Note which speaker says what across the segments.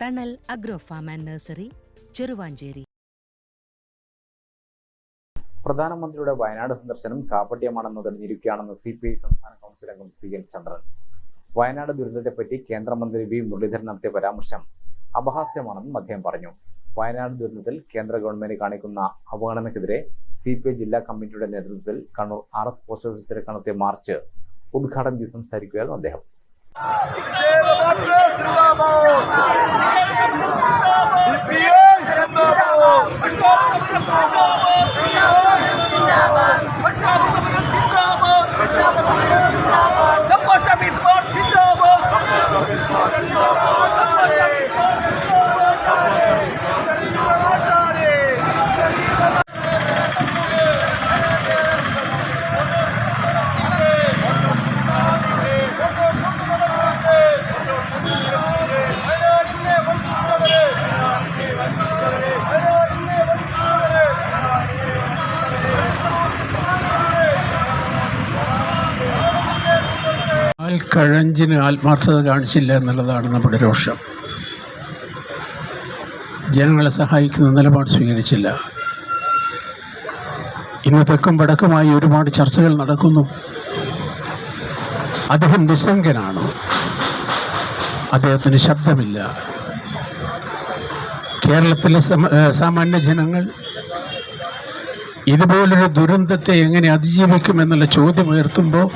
Speaker 1: Thanal agro farm and nursery Cheruvanchery.
Speaker 2: പ്രധാനമന്ത്രിയുടെ വയനാട് സന്ദർശനം കാപട്യമാണെന്ന് തെളിഞ്ഞിരിക്കുകയാണെന്ന് സി പി ഐ സംസ്ഥാന കൗൺസിൽ അംഗം സി എൻ ചന്ദ്രൻ. വയനാട് ദുരന്തത്തെപ്പറ്റി കേന്ദ്രമന്ത്രി വി മുരളീധരൻ നടത്തിയ പരാമർശം അപഹാസ്യമാണെന്നും അദ്ദേഹം പറഞ്ഞു. വയനാട് ദുരന്തത്തിൽ കേന്ദ്ര ഗവൺമെന്റ് കാണിക്കുന്ന അവഗണനക്കെതിരെ സി പി ഐ ജില്ലാ കമ്മിറ്റിയുടെ നേതൃത്വത്തിൽ കണ്ണൂർ ആർ എസ് പോസ്റ്റ് ഓഫീസിലേക്ക് നടത്തിയ മാർച്ച് ഉദ്ഘാടനം ചെയ്ത് സംസാരിക്കുകയായിരുന്നു അദ്ദേഹം.
Speaker 3: ആൽക്കഴഞ്ചിന് ആത്മാർത്ഥത കാണിച്ചില്ല എന്നുള്ളതാണ് നമ്മുടെ രോഷം. ജനങ്ങളെ സഹായിക്കുന്ന നിലപാട് സ്വീകരിച്ചില്ല. ഇന്ന് തെക്കും വടക്കുമായി ഒരുപാട് ചർച്ചകൾ നടക്കുന്നു. അദ്ദേഹം നിസ്സംഗനാണ്. അദ്ദേഹത്തിന് ശബ്ദമില്ല. കേരളത്തിലെ സമ- സാമാന്യ ജനങ്ങൾ ഇതുപോലൊരു ദുരന്തത്തെ എങ്ങനെ അതിജീവിക്കുമെന്നുള്ള ചോദ്യം ഉയർത്തുമ്പോൾ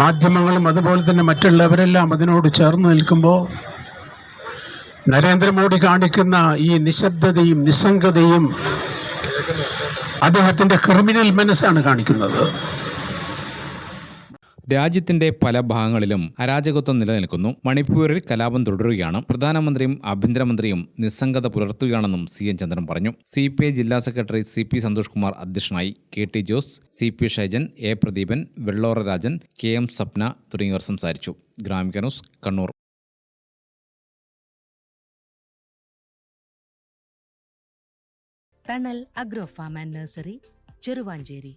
Speaker 3: മാധ്യമങ്ങളും അതുപോലെ തന്നെ മറ്റുള്ളവരെല്ലാം അതിനോട് ചേർന്ന് നിൽക്കുമ്പോൾ നരേന്ദ്രമോദി കാണിക്കുന്ന ഈ നിശബ്ദതയും നിസ്സംഗതയും അദ്ദേഹത്തിന്റെ ക്രിമിനൽ മനസ്സാണ് കാണിക്കുന്നത്.
Speaker 4: രാജ്യത്തിന്റെ പല ഭാഗങ്ങളിലും അരാജകത്വം നിലനിൽക്കുന്നു. മണിപ്പൂരിൽ കലാപം തുടരുകയാണ്. പ്രധാനമന്ത്രിയും ആഭ്യന്തരമന്ത്രിയും നിസ്സംഗത പുലർത്തുകയാണെന്നും സി എൻ ചന്ദ്രൻ പറഞ്ഞു. സി പി ഐ ജില്ലാ secretary C P Santhosh Kumar അധ്യക്ഷനായി K T Jose C P Shaijan A Pradeepan Vellora Rajan K M Sapna തുടങ്ങിയവർ സംസാരിച്ചു. Gramika news Kannur.
Speaker 1: Thanal agro farm and nursery Cheruvanchery.